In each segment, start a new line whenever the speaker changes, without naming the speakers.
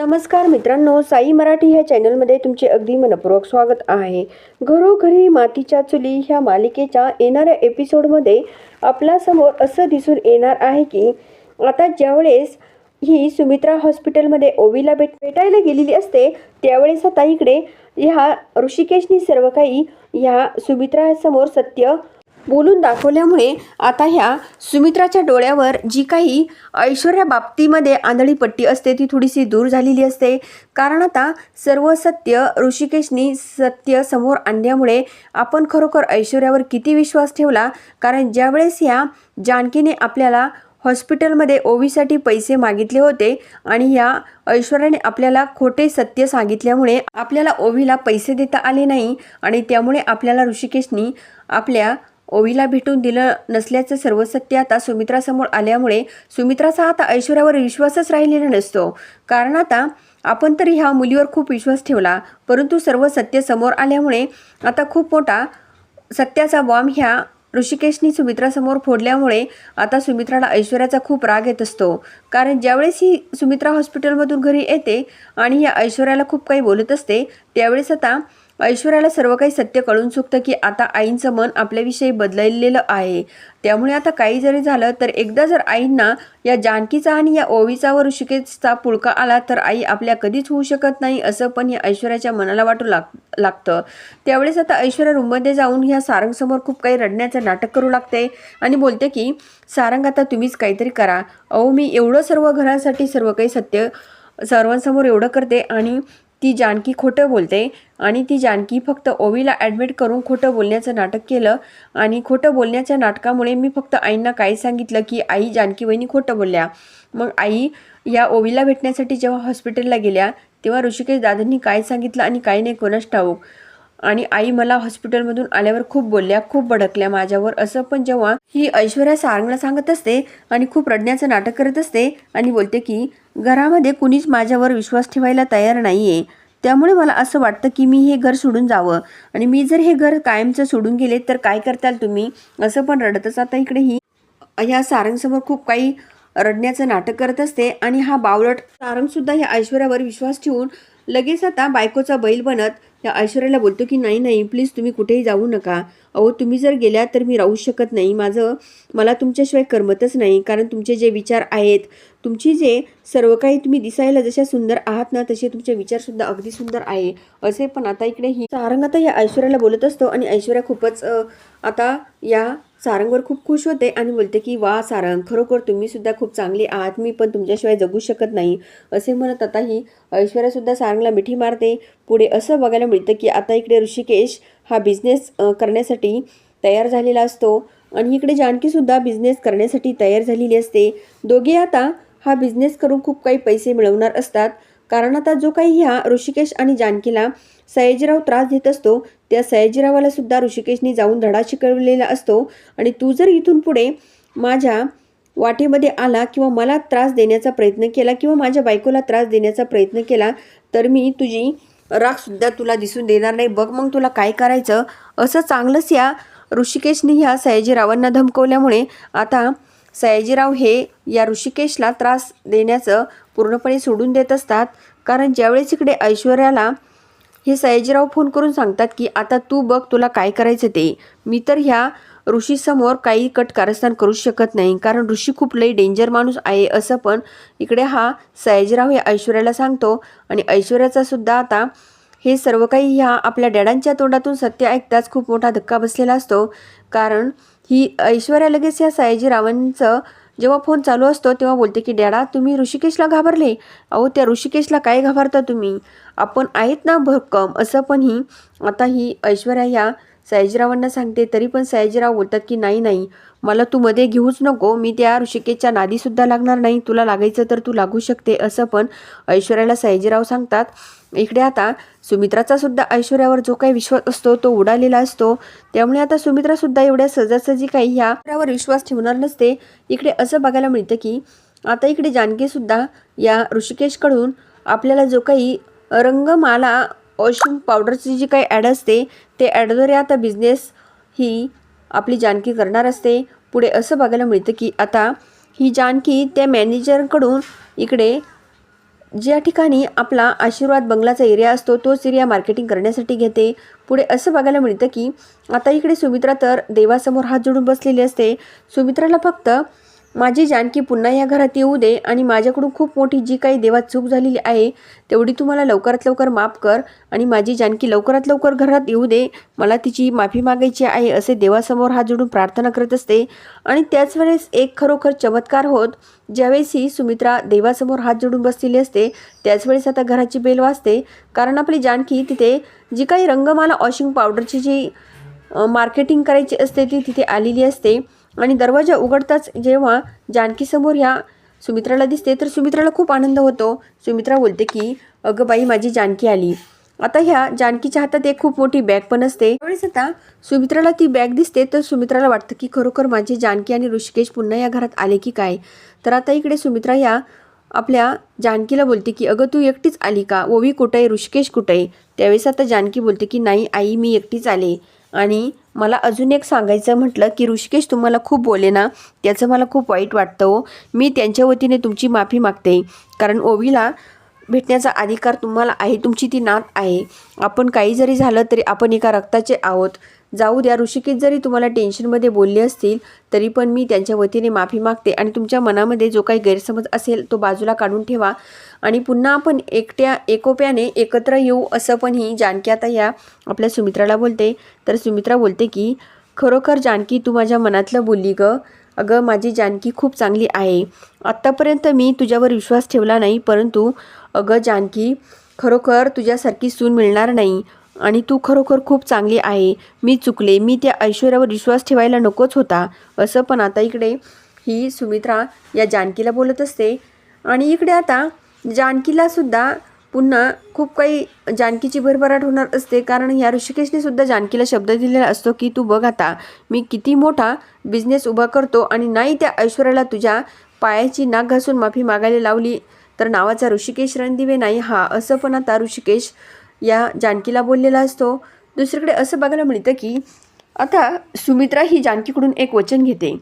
नमस्कार मित्रांनो साई मराठी ह्या चॅनलमध्ये तुमचे अगदी मनपूर्वक स्वागत आहे. घरोघरी मातीच्या चुली ह्या मालिकेच्या येणाऱ्या एपिसोडमध्ये आपल्यासमोर असं दिसून येणार आहे की आता ज्यावेळेस ही सुमित्रा हॉस्पिटलमध्ये ओवीला भेट भेटायला गेलेली असते त्यावेळेस आता इकडे ह्या ऋषिकेशनी सर्व काही ह्या सुमित्रासमोर सत्य बोलून दाखवल्यामुळे आता ह्या सुमित्राच्या डोळ्यावर जी काही ऐश्वर्या बाबतीमध्ये आंधळी पट्टी असते ती थोडीशी दूर झालेली असते. कारण आता सर्व सत्य ऋषिकेशनी सत्य समोर आणल्यामुळे आपण खरोखर ऐश्वर्यावर किती विश्वास ठेवला? कारण ज्यावेळेस ह्या जानकीने आपल्याला हॉस्पिटलमध्ये ओवीसाठी पैसे मागितले होते आणि या ऐश्वर्याने आपल्याला खोटे सत्य सांगितल्यामुळे आपल्याला ओवीला पैसे देता आले नाही आणि त्यामुळे आपल्याला ऋषिकेशनी आपल्या ओवीला भेटून दिलं नसल्याचं सर्व सत्य आता सुमित्रासमोर आल्यामुळे सुमित्राचा आता ऐश्वर्यावर विश्वासच राहिलेला नसतो. कारण आता आपण तरी ह्या मुलीवर खूप विश्वास ठेवला परंतु सर्व सत्य समोर आल्यामुळे आता खूप मोठा सत्याचा बॉम्ब ह्या ऋषिकेशनी सुमित्रासमोर फोडल्यामुळे आता सुमित्राला ऐश्वर्याचा खूप राग येत असतो. कारण ज्यावेळेस ही सुमित्रा हॉस्पिटलमधून घरी येते आणि या ऐश्वर्याला खूप काही बोलत असते त्यावेळेस आता ऐश्वर्याला सर्व काही सत्य कळून चुकतं की आता आईंचं मन आपल्याविषयी बदललेलं आहे. त्यामुळे आता काही जरी झालं तर एकदा जर आईंना या जानकीचा आणि या ओवीचा व ऋषिकेशचा पुळका आला तर आई आपल्या कधीच होऊ शकत नाही असं पण या ऐश्वर्याच्या मनाला वाटू लाग लागतं. त्यावेळेस आता ऐश्वर्या रूममध्ये जाऊन ह्या सारंगसमोर खूप काही रडण्याचं नाटक करू लागते आणि बोलते की सारंग आता तुम्हीच काहीतरी करा. अहो मी एवढं सर्व घरासाठी सर्व काही सत्य सर्वांसमोर एवढं करते आणि ती जानकी खोटं बोलते आणि ती जानकी फक्त ओवीला ॲडमिट करून खोटं बोलण्याचं नाटक केलं. आणि खोटं बोलण्याच्या नाटकामुळे मी फक्त आईंना काय सांगितलं की आई जानकी वहिनी खोटं बोलल्या. मग आई या ओवीला भेटण्यासाठी जेव्हा हॉस्पिटलला गेल्या तेव्हा ऋषिकेश दादांनी काय सांगितलं आणि काय नाही कोणास ठाऊक. आणि आई मला हॉस्पिटलमधून आल्यावर खूप बोलल्या खूप भडकल्या माझ्यावर. असं पण जेव्हा ही ऐश्वर्या सारंगला सांगत असते आणि खूप रडण्याचं नाटक करत असते आणि बोलते की घरामध्ये कुणीच माझ्यावर विश्वास ठेवायला तयार नाही आहे त्यामुळे मला असं वाटतं की मी हे घर सोडून जावं. आणि मी जर हे घर कायमचं सोडून गेले तर काय करताल तुम्ही? असं पण रडतच आता इकडे ही. ह्या सारंगसमोर खूप काही रडण्याचं नाटक करत असते आणि हा बावळट सारंगसुद्धा ह्या ऐश्वर्यावर विश्वास ठेवून लगेच आता बायकोचा बैल बनत या ऐश्वर्याला बोलतो की नाही नाही प्लीज तुम्ही कुठेही जाऊ नका. अहो तुम्ही जर गेल्या तर मी राहू शकत नाही. माझं मला तुमच्याशिवाय करमतच नाही. कारण तुमचे जे विचार आहेत तुमची जे सर्व काही तुम्ही दिसायला जशा सुंदर आहात ना तसे तुमचे विचारसुद्धा अगदी सुंदर आहे. असे पण आता इकडे ही सारंग आता या ऐश्वर्याला बोलत असतो आणि ऐश्वर्या खूपच आता या सारंगवर खूप खुश होते आणि बोलते की वा सारंग खरोखर तुम्हीसुद्धा खूप चांगली आहात. मी पण तुमच्याशिवाय जगू शकत नाही. असे म्हणत आता ही ऐश्वर्यासुद्धा सारंगला मिठी मारते. पुढे असं बघायला मिळतं की आता इकडे ऋषिकेश हा बिझनेस करण्यासाठी तयार झालेला असतो. आणि इकडे जानकीसुद्धा बिझनेस करण्यासाठी तयार झालेली असते. दोघे आता हा बिझनेस करून खूप काही पैसे मिळवणार असतात. कारण आता जो काही ह्या ऋषिकेश आणि जानकीला सयाजीराव त्रास देत असतो त्या सयाजीरावाला सुद्धा ऋषिकेशने जाऊन धडा शिकवलेला असतो. आणि तू जर इथून पुढे माझ्या वाटेमध्ये आला किंवा मला त्रास देण्याचा प्रयत्न केला किंवा माझ्या बायकोला त्रास देण्याचा प्रयत्न केला तर मी तुझी रागसुद्धा तुला दिसून देणार नाही. बघ मग तुला काय करायचं? असं चांगलंच या ऋषिकेशने ह्या सयाजीरावांना धमकवल्यामुळे आता सयाजीराव हे या ऋषिकेशला त्रास देण्याचं पूर्णपणे सोडून देत असतात. कारण ज्यावेळेस इकडे ऐश्वर्याला हे सयाजीराव फोन करून सांगतात की आता तू बघ तुला काय करायचं ते. मी तर ह्या ऋषीसमोर काही कट कारस्थान करू शकत नाही. कारण ऋषी खूप लई डेंजर माणूस आहे असं पण इकडे हा सयाजीराव या ऐश्वर्याला सांगतो. आणि ऐश्वर्याचा सुद्धा आता हे सर्व काही ह्या आपल्या डॅडांच्या तोंडातून सत्य ऐकताच खूप मोठा धक्का बसलेला असतो. कारण ही ऐश्वर्या लगेच या सयाजीरावांचं जेव्हा फोन चालू असतो तेव्हा बोलते की डॅडा तुम्ही ऋषिकेशला घाबरले. अहो त्या ऋषिकेशला काय घाबरता तुम्ही? आपण आहेत ना भक्कम. असं पण ही आता ही ऐश्वर्या ह्या सयाजीरावांना सांगते तरी पण सयाजीराव बोलतात की नाही नाही मला तू मध्ये घेऊच नको मी त्या ऋषिकेशच्या नादीसुद्धा लागणार नाही तुला लागायचं तर तू लागू शकते असं पण ऐश्वर्याला सयाजीराव सांगतात. इकडे आता सुमित्राचा सुद्धा ऐश्वर्यावर जो काही विश्वास असतो तो उडालेला असतो. त्यामुळे आता सुमित्रा सुद्धा एवढ्या सहजासहजी काही ह्यावर विश्वास ठेवणार नसते. इकडे असं बघायला मिळतं की आता इकडे जानकी सुद्धा या ऋषिकेशकडून आपल्याला जो काही रंगमाला वॉशिंग पावडरची जी काही ॲड असते ते ॲडद्वारे आता बिझनेस ही आपली जानकी करणार असते. पुढे असं बघायला मिळतं की आता ही जानकी त्या मॅनेजरकडून इकडे ज्या ठिकाणी आपला आशीर्वाद बंगलाचा एरिया असतो तोच एरिया मार्केटिंग करण्यासाठी घेते. पुढे असं बघायला मिळतं की आता इकडे सुमित्रा तर देवासमोर हात जोडून बसलेली असते. सुमित्राला फक्त माझी जानकी पुन्हा या घरात येऊ दे आणि माझ्याकडून खूप मोठी जी काही देवात चूक झालेली आहे तेवढी तू मला लवकरात लवकर माफ कर आणि माझी जानकी लवकरात लवकर घरात येऊ दे. मला तिची माफी मागायची आहे असे देवासमोर हात जोडून प्रार्थना करत असते. आणि त्याच वेळेस एक खरोखर चमत्कार होत ज्यावेळेस ही सुमित्रा देवासमोर हात जोडून बसलेली असते त्याच वेळेस आता घराची बेल वाजते. कारण आपली जानकी तिथे जी काही रंगमाला वॉशिंग पावडरची जी मार्केटिंग करायची असते ती तिथे आलेली असते. आणि दरवाजा उघडताच जेव्हा जानकीसमोर ह्या सुमित्राला दिसते तर सुमित्राला खूप आनंद होतो. सुमित्रा बोलते की अगं बाई माझी जानकी आली. आता ह्या जानकीच्या हातात एक खूप मोठी बॅग पण असते. त्यावेळेस आता सुमित्राला ती बॅग दिसते तर सुमित्राला वाटतं की खरोखर माझी जानकी आणि ऋषिकेश पुन्हा या घरात आले की काय? तर आता इकडे सुमित्रा या आपल्या जानकीला बोलते की अगं तू एकटीच आली का? ओवी कुठं आहे? ऋषिकेश कुठं आहे? त्यावेळेस आता जानकी बोलते की नाही आई मी एकटीच आले. आणि मला अजून एक सांगायचं म्हटलं की ऋषिकेश तुम्हाला खूप बोले ना त्याचं मला खूप वाईट वाटतं हो. मी त्यांच्या वतीने तुमची माफी मागते. कारण ओवीला भेटण्याचा अधिकार तुम्हाला आहे तुमची ती नात आहे. आपण काही जरी झालं तरी आपण एका रक्ताचे आहोत. जाऊ द्या ऋषिकेत जरी तुम्हाला टेन्शनमध्ये बोलले असतील तरी पण मी त्यांच्या वतीने माफी मागते आणि तुमच्या मनामध्ये जो काही गैरसमज असेल तो बाजूला काढून ठेवा. आणि पुन्हा आपण एकट्या एकोप्याने एकत्र येऊ असं पण ही जानकी आता या आपल्या सुमित्राला बोलते. तर सुमित्रा बोलते की खरोखर जानकी तू माझ्या मनातलं बोलली ग. अगं माझी जानकी खूप चांगली आहे. आत्तापर्यंत मी तुझ्यावर विश्वास ठेवला नाही परंतु अगं जानकी खरोखर तुझ्यासारखी सून मिळणार नाही आणि तू खरोखर खूप चांगली आहे. मी चुकले. मी त्या ऐश्वर्यावर विश्वास ठेवायला नकोच होता. असं पण आता इकडे ही सुमित्रा या जानकीला बोलत असते. आणि इकडे आता जानकीलासुद्धा पुन्हा खूप काही जानकीची भरभराट होणार असते. कारण या ऋषिकेशने सुद्धा जानकीला शब्द दिलेला असतो की तू बघ आता मी किती मोठा बिझनेस उभा करतो आणि नाही त्या ऐश्वर्याला तुझ्या पायाची नाक घासून माफी मागायला लावली तर नावाचा ऋषिकेश रणदिवे नाही. हा असं पण आता ऋषिकेश या जानकीला बोललेला असतो. दुसरीकडे असं बघायला मिळतं की आता सुमित्रा ही जानकीकडून एक वचन घेते.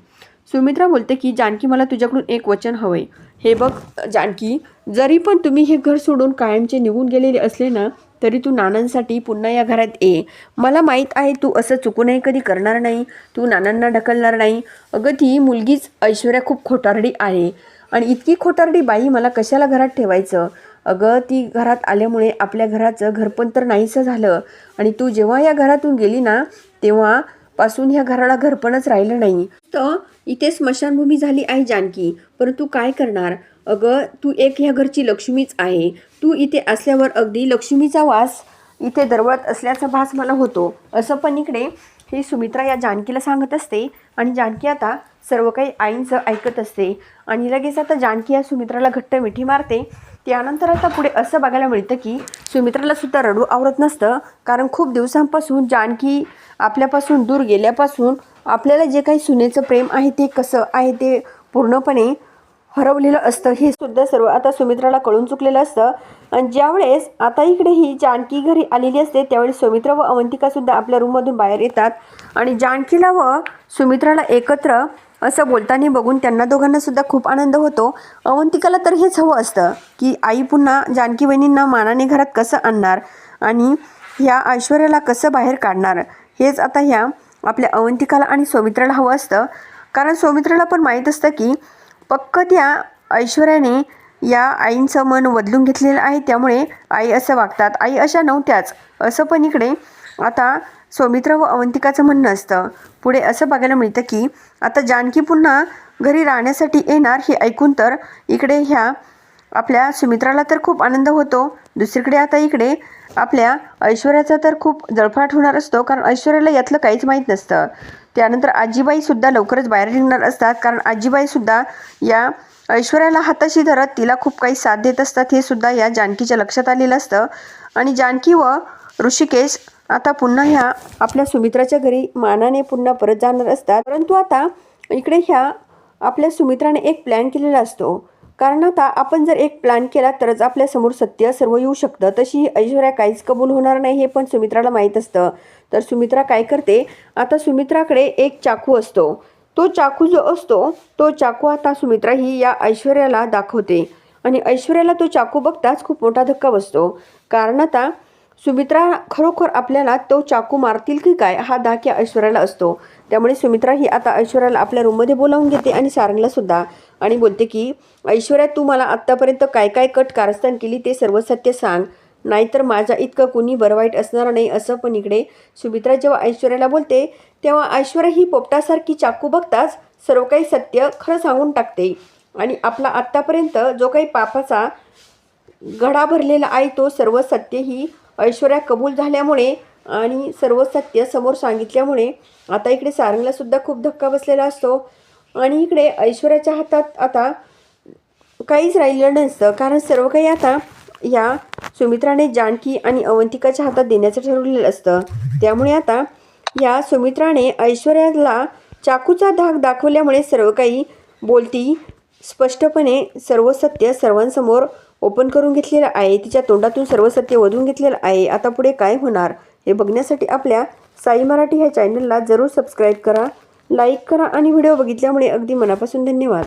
सुमित्रा बोलते की जानकी मला तुझ्याकडून एक वचन हवंय. हे बघ जानकी जरी पण तुम्ही हे घर सोडून कायमचे निघून गेलेले असले ना तरी तू नानांसाठी पुन्हा या घरात ये. मला माहीत आहे तू असं चुकूनही कधी करणार नाही. तू नानांना ढकलणार नाही. अगं ती मुलगीच ऐश्वर्या खूप खोटारडी आहे. आणि इतकी खोटारडी बाई मला कशाला घरात ठेवायचं? अगं ती घरात आल्यामुळे आपल्या घराचं घरपण तर नाहीसं झालं. आणि तू जेव्हा या घरातून गेली ना तेव्हा पासून ह्या घराला घरपणच राहिलं नाही. तर इथे स्मशानभूमी झाली आहे जानकी. परंतु काय करणार? अगं तू एक ह्या घरची लक्ष्मीच आहे. तू इथे असल्यावर अगदी लक्ष्मीचा वास इथे दरवळत असल्याचा भास मला होतो. असं पण इकडे ही सुमित्रा या जानकीला सांगत असते. आणि जानकी आता सर्व काही आईंचं ऐकत असते. आणि लगेच आता जानकी या सुमित्राला घट्ट मिठी मारते. त्यानंतर आता पुढे असं बघायला मिळतं की सुमित्राला सुद्धा रडू आवरत नसतं. कारण खूप दिवसांपासून जानकी आपल्यापासून दूर गेल्यापासून आपल्याला जे काही सुनेचं प्रेम आहे ते कसं आहे ते पूर्णपणे हरवलेलं असतं. हे सुद्धा सर्व आता सुमित्राला कळून चुकलेलं असतं. आणि ज्यावेळेस आता इकडे ही जानकी घरी आलेली असते त्यावेळेस सुमित्रा व अवंतिका सुद्धा आपल्या रूममधून बाहेर येतात. आणि जानकीला व सुमित्राला एकत्र असं बोलताना बघून त्यांना दोघांना सुद्धा खूप आनंद होतो. अवंतिकाला तर हेच हवं असतं की आई पुन्हा जानकी बहिणींना मानाने घरात कसं आणणार आणि ह्या ऐश्वर्याला कसं बाहेर काढणार? हेच आता ह्या आपल्या अवंतिकाला आणि सौमित्राला हवं असतं. कारण सौमित्राला पण माहीत असतं की पक्क त्या ऐश्वर्याने या आईंचं मन बदलून घेतलेलं आहे. त्यामुळे आई असं वागतात. आई अशा नव्हत्याच. असं पण इकडे आता सौमित्र व अवंतिकाचं म्हणणं असतं. पुढे असं बघायला मिळतं की आता जानकी पुन्हा घरी राहण्यासाठी येणार हे ऐकून तर इकडे ह्या आपल्या सुमित्राला तर खूप आनंद होतो. दुसरीकडे आता इकडे आपल्या ऐश्वर्याचा तर खूप जळफाट होणार असतो कारण ऐश्वर्याला यातलं काहीच माहीत नसतं. त्यानंतर आजीबाईसुद्धा लवकरच बाहेर निघणार असतात कारण आजीबाईसुद्धा या ऐश्वर्याला हाताशी धरत तिला खूप काही साथ देत असतात हे सुद्धा या जानकीच्या लक्षात आलेलं असतं. आणि जानकी व ऋषिकेश आता पुन्हा ह्या आपल्या सुमित्राच्या घरी मानाने पुन्हा परत जाणार असतात. परंतु आता इकडे ह्या आपल्या सुमित्राने एक प्लॅन केलेला असतो. कारण आता आपण जर एक प्लॅन केला तरच आपल्यासमोर सत्य सर्व येऊ शकतं. तशी ऐश्वर्या काहीच कबूल होणार नाही हे पण सुमित्राला माहीत असतं. तर सुमित्रा काय करते? आता सुमित्राकडे एक चाकू असतो. तो चाकू जो असतो तो चाकू आता सुमित्रा ही या ऐश्वर्याला दाखवते. आणि ऐश्वर्याला तो चाकू बघताच खूप मोठा धक्का बसतो. कारण आता सुमित्रा खरोखर आपल्याला तो चाकू मारतील की काय हा धाक या ऐश्वर्याला असतो. त्यामुळे सुमित्रा ही आता ऐश्वर्याला आपल्या रूममध्ये बोलावून घेते आणि सारंगला सुद्धा. आणि बोलते की ऐश्वर्या तू मला आत्तापर्यंत काय काय कट कारस्थान केली ते सर्व सत्य सांग. नाहीतर माझ्या इतकं कुणी बरं वाईट असणार नाही असं पण इकडे सुमित्रा जेव्हा ऐश्वर्याला बोलते तेव्हा ऐश्वर्या ही पोपटासारखी चाकू बघताच सर्व काही सत्य खरं सांगून टाकते. आणि आपला आत्तापर्यंत जो काही पापाचा गडा भरलेला आहे तो सर्व सत्य ही ऐश्वर्या कबूल झाल्यामुळे आणि सर्व सत्य समोर सांगितल्यामुळे आता इकडे सारंगलासुद्धा खूप धक्का बसलेला असतो. आणि इकडे ऐश्वर्याच्या हातात आता काहीच राहिलेलं नसतं. कारण सर्व काही आता या सुमित्राने जानकी आणि अवंतिकाच्या हातात देण्याचं ठरवलेलं असतं. त्यामुळे आता या सुमित्राने ऐश्वर्याला चाकूचा धाक दाखवल्यामुळे सर्व काही बोलती स्पष्टपणे सर्व सत्य सर्वांसमोर ओपन करून घेतलेलं आहे. तिच्या तोंडातून सर्व सत्य वधून घेतलेलं आहे. आता पुढे काय होणार? हे बघण्यासाठी आपल्या साई मराठी ह्या चॅनलला जरूर सबस्क्राईब करा लाईक करा आणि व्हिडिओ बघितल्यामुळे अगदी मनापासून धन्यवाद.